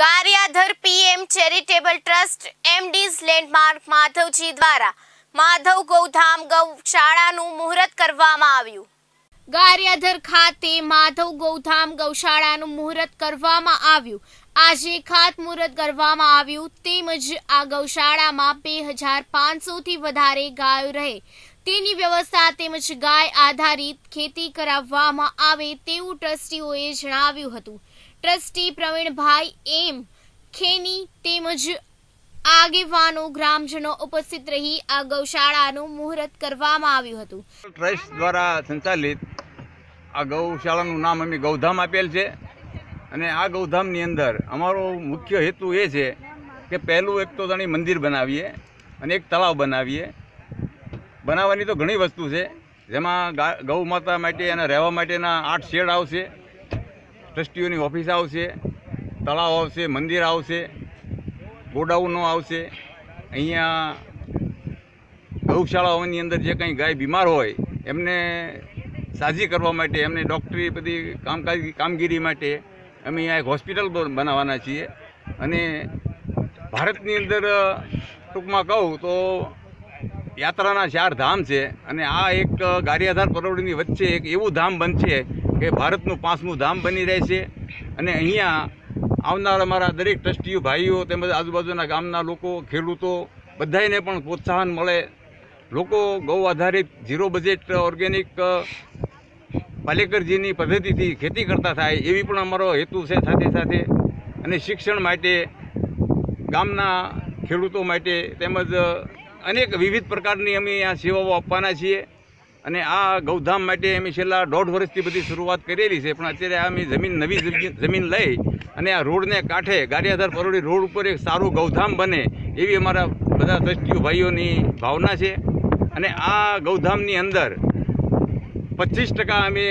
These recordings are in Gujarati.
ગારિયાધર પીએમ ચેરિટેબલ ટ્રસ્ટ એમડીઝ લેન્ડમાર્ક માધવજી દ્વારા માધવ ગૌધામ ગૌશાળાનું મુહૂર્ત કરવામાં આવ્યું. ગારિયાધર ખાતે માધવ ગૌધામ ગૌશાળાનું મુહૂર્ત કરવામાં આવ્યું. આજે ખાતમુહૂર્ત કરવામાં આવ્યું. તેમજ આ ગૌશાળામાં બે હજાર પાંચસોથી વધારે ગાયો રહે. તેની વ્યવસ્થા તેમજ ગાય આધારિત ખેતી કરાવવામાં આવે તેવું ટ્રસ્ટીઓએ જણાવ્યું હતું. ટ્રસ્ટી પ્રવીણભાઈ એમ ખેની તેમજ આગેવાનો ગ્રામજનો ઉપસ્થિત રહી આ ગૌશાળાનું મુહૂર્ત કરવામાં આવ્યું હતું. ટ્રસ્ટ દ્વારા સંચાલિત આ ગૌશાળાનું નામ અમે ગૌધામ આપેલ છે અને આ ગૌધામની અંદર અમારો મુખ્ય હેતુ એ છે કે પહેલું એક તો જાણી મંદિર બનાવીએ અને એક તળાવ બનાવીએ. બનાવવાની તો ઘણી વસ્તુ છે, જેમાં ગા માતા માટે અને રહેવા માટેના આઠ શેડ આવશે. ટ્રસ્ટીઓની ઓફિસ આવશે, તળાવ આવશે, મંદિર આવશે, ગોડાઉનો આવશે. અહીંયા ગૌશાળાઓની અંદર જે કંઈ ગાય બીમાર હોય, એમને સાજી કરવા માટે, એમને ડૉક્ટરી બધી કામકાજ, કામગીરી માટે અમે અહીંયા એક હોસ્પિટલ બનાવવાના છીએ. અને ભારતની અંદર ટૂંકમાં કહું તો યાત્રાના ચાર ધામ છે. અને આ એક ગારિયાધાર પરોડીની વચ્ચે એક એવું ધામ બનશે કે ભારતનું પાંચમું ધામ બની રહેશે અને અહીંયા આવનાર અમારા દરેક ટ્રસ્ટીઓ, ભાઈઓ, તેમજ આજુબાજુના ગામના લોકો, ખેડૂતો બધાને પણ પ્રોત્સાહન મળે. લોકો ગૌ આધારિત ઝીરો બજેટ ઓર્ગેનિક પાલેકરજીની પદ્ધતિથી ખેતી કરતા થાય એવી પણ અમારો હેતુ છે સાથે સાથે. અને શિક્ષણ માટે, ગામના ખેડૂતો માટે તેમજ અનેક વિવિધ પ્રકારની અમે આ સેવાઓ આપવાના છીએ. અને આ ગૌધામ માટે અમે છેલ્લા દોઢ વર્ષથી બધી શરૂઆત કરેલી છે, પણ અત્યારે આ અમે જમીન, નવી જમીન લઈ અને આ રોડને કાંઠે, ગારિયાધાર પરોડી રોડ ઉપર એક સારું ગૌધામ બને એવી અમારા બધા દ્રષ્ટિઓ, ભાઈઓની ભાવના છે. અને આ ગૌધામની અંદર પચીસ ટકા અમે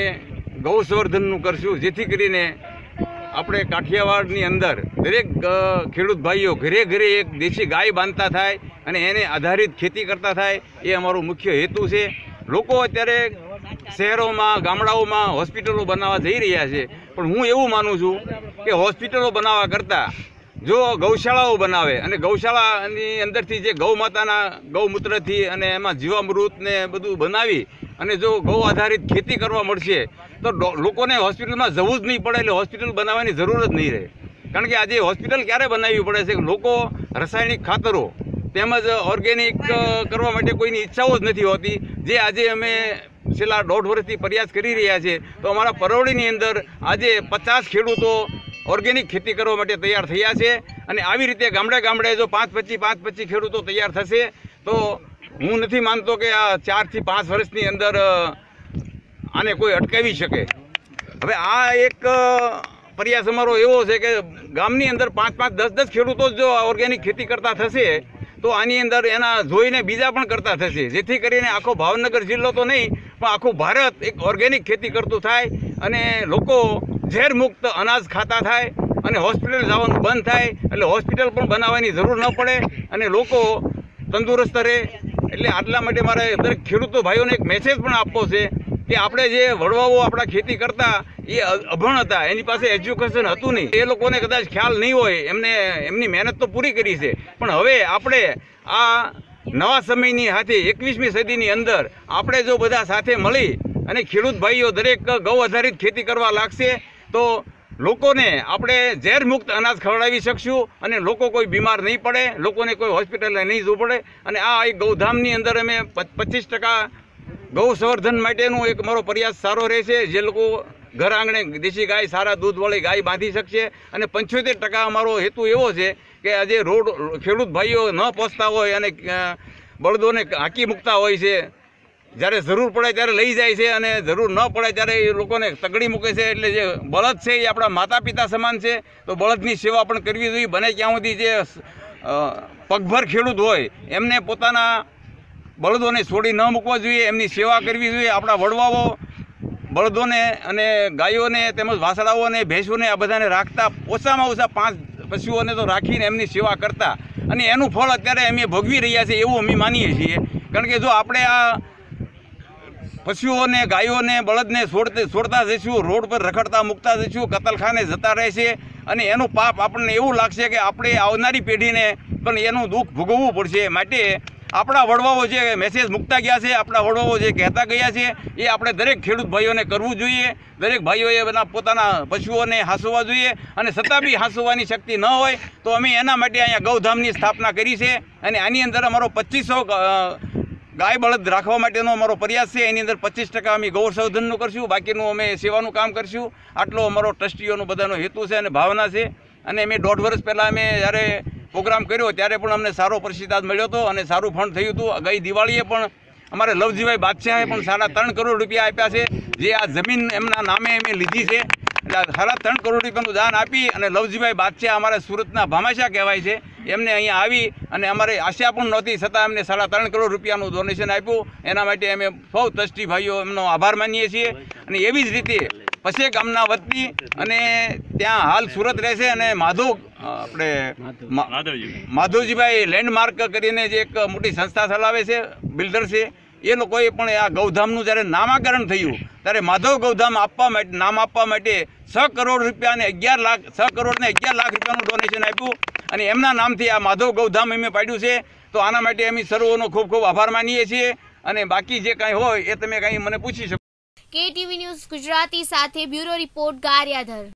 ગૌ સંવર્ધનનું કરશું, જેથી કરીને આપણે કાઠિયાવાડની અંદર દરેક ખેડૂત ભાઈઓ ઘરે ઘરે એક દેશી ગાય બાંધતા થાય અને એને આધારિત ખેતી કરતા થાય એ અમારો મુખ્ય હેતુ છે. લોકો અત્યારે શહેરોમાં, ગામડાઓમાં હોસ્પિટલો બનાવવા જઈ રહ્યા છે. પણ હું એવું માનું છું કે હોસ્પિટલો બનાવવા કરતાં જો ગૌશાળાઓ બનાવે અને ગૌશાળાની અંદરથી જે ગૌ માતાના ગૌમૂત્રથી અને એમાં જીવામૃત ને બધું બનાવી અને જો ગૌ આધારિત ખેતી કરવા મળશે, તો લોકોને હોસ્પિટલમાં જવું જ નહીં પડે એટલે હોસ્પિટલ બનાવવાની જરૂર જ નહીં રહે. કારણ કે આજે હોસ્પિટલ ક્યારે બનાવવી પડે છે? લોકો રાસાયણિક ખાતરો તેમજ ઓર્ગેનિક કરવા માટે કોઈની ઈચ્છાઓ જ નથી હોતી. જે આજે અમે છેલ્લા દોઢ વર્ષથી પ્રયાસ કરી રહ્યા છે, તો અમારા પરોવડીની અંદર આજે પચાસ ખેડૂતો ઓર્ગેનિક ખેતી કરવા માટે તૈયાર થયા છે અને આવી રીતે ગામડે ગામડે જો પાંચ પચીસ પાંચ પચીસ ખેડૂતો તૈયાર થશે, તો હું નથી માનતો કે આ ચારથી પાંચ વર્ષની અંદર આને કોઈ અટકાવી શકે. હવે આ એક પ્રયાસ અમારો એવો છે કે ગામની અંદર પાંચ પાંચ દસ દસ ખેડૂતો જો ઓર્ગેનિક ખેતી કરતા થશે તો આની અંદર એના જોઈને બીજા પણ કરતા થશે. જેથી કરીને આખો ભાવનગર જિલ્લો તો નહીં, પણ આખું ભારત એક ઓર્ગેનિક ખેતી કરતું થાય અને લોકો ઝેર મુક્ત અનાજ ખાતા થાય અને હોસ્પિટલ જવાનું બંધ થાય, એટલે હોસ્પિટલ પણ બનાવવાની જરૂર ન પડે અને લોકો તંદુરસ્ત રહે. એટલે આટલા માટે મારે દરેક ખેડૂતો ભાઈઓને એક મેસેજ પણ આપવો છે કે આપણે જે વડવાઓ આપણા ખેતી કરતા, એ અભણ હતા, એની પાસે એજ્યુકેશન હતું નહીં. એ લોકોને કદાચ ખ્યાલ નહીં હોય, એમને, એમની મહેનત તો પૂરી કરી છે. પણ હવે આપણે આ નવા સમયની સાથે એકવીસમી સદીની અંદર આપણે જો બધા સાથે મળી અને ખેડૂત ભાઈઓ દરેક ગૌ આધારિત ખેતી કરવા લાગશે, તો લોકોને આપણે ઝેરમુક્ત અનાજ ખવડાવી શકશું અને લોકો કોઈ બીમાર નહીં પડે, લોકોને કોઈ હોસ્પિટલે નહીં જવું પડે અને આ એક ગૌધામની અંદર અમે પચીસ ટકા ગૌ સંવર્ધન માટેનો એક મારો પ્રયાસ સારો રહેશે. જે લોકો ઘર આંગણે દેશી ગાય, સારા દૂધવાળી ગાય બાંધી શકશે અને પંચોતેર ટકા અમારો હેતુ એવો છે કે આજે રોડ ખેડૂત ભાઈઓ ન પહોંચતા હોય અને બળદોને હાંકી મૂકતા હોય છે. જ્યારે જરૂર પડે ત્યારે લઈ જાય છે અને જરૂર ન પડે ત્યારે એ લોકોને તગડી મૂકે છે. એટલે જે બળદ છે એ આપણા માતા પિતા સમાન છે. તો બળદની સેવા પણ કરવી જોઈએ. બને ક્યાં સુધી જે પગભર ખેડૂત હોય એમને પોતાના બળદોને છોડી ન મૂકવા જોઈએ, એમની સેવા કરવી જોઈએ, આપણા વડવાઓ, બળદોને અને ગાયોને તેમજ વાસળાઓને ભેંસોને આ બધાને રાખતા, ઓછામાં ઓછા પાંચ પશુઓને તો રાખીને એમની સેવા કરતા. અને એનું ફળ અત્યારે અમે ભોગવી રહ્યા છીએ એવું અમે માનીએ છીએ. કારણ કે જો આપણે આ પશુઓને, ગાયોને, બળદને છોડતે, છોડતા જઈશું, રોડ પર રખડતા, મૂકતા જઈશું, કતલખાને જતા રહેશે અને એનું પાપ આપણને એવું લાગશે કે આપણે આવનારી પેઢીને પણ એનું દુઃખ ભોગવવું પડશે. માટે આપણા વડવાઓ જે મેસેજ મૂકતા ગયા છે, આપણા વડવાઓ જે કહેતા ગયા છે, એ આપણે દરેક ખેડૂત ભાઈઓને કરવું જોઈએ. દરેક ભાઈઓએ એના પોતાના પશુઓને હાંસવવા જોઈએ અને છતાં બી હાંસવાની શક્તિ ન હોય તો અમે એના માટે અહીંયા ગૌધામની સ્થાપના કરી છે અને આની અંદર અમારો પચીસો ગાય બળદ રાખવા માટેનો અમારો પ્રયાસ છે. એની અંદર પચીસ ટકા અમે ગૌસંવર્ધનનું કરશું. બાકીનું અમે સેવાનું કામ કરશું. આટલો અમારો ટ્રસ્ટીઓનો બધાનો હેતુ છે અને ભાવના છે. અને અમે દોઢ વર્ષ પહેલાં અમે જ્યારે પ્રોગ્રામ કર્યો ત્યારે પણ અમને સારો પ્રતિસાદ મળ્યો હતો અને સારું ફંડ થયું હતું. ગઈ દિવાળીએ પણ અમારે લવજીભાઈ બાદશાહે પણ સાડા ત્રણ કરોડ રૂપિયા આપ્યા છે. જે આ જમીન એમના નામે અમે લીધી છે. સાડા ત્રણ કરોડ રૂપિયાનું દાન આપી અને લવજીભાઈ બાદશાહ અમારે સુરતના ભામાશા કહેવાય છે. એમને અહીંયા આવી અને અમારે આશા પણ નહોતી, છતાં એમને સાડા ત્રણ કરોડ રૂપિયાનું ડોનેશન આપ્યું. એના માટે અમે સૌ ટ્રસ્ટી ભાઈઓ એમનો આભાર માનીએ છીએ. અને એવી જ રીતે પછે ગામના વતની અને ત્યાં હાલ સુરત રહેશે અને માધવ આપણે માધવજીભાઈ લેન્ડમાર્ક કરીને જે એક મોટી સંસ્થા ચલાવે છે બિલ્ડર છે એ લોકોએ પણ આ ગૌધામનું જ્યારે નામાકરણ થયું ત્યારે માધવ ગૌધામ આપવા માટે નામ આપવા માટે છ કરોડ રૂપિયા અને અગિયાર લાખ છ કરોડને અગિયાર લાખ રૂપિયાનું ડોનેશન આપ્યું અને એમના નામથી આ માધવ ગૌધામ અમે પાડ્યું છે. તો આના માટે અમે સર્વોનો ખૂબ ખૂબ આભાર માનીએ છીએ અને બાકી જે કાંઈ હોય એ તમે કાંઈ મને પૂછી શકો કેટીવી ન્યૂઝ ગુજરાતી સાથે બ્યુરો રિપોર્ટ ગારિયાધર.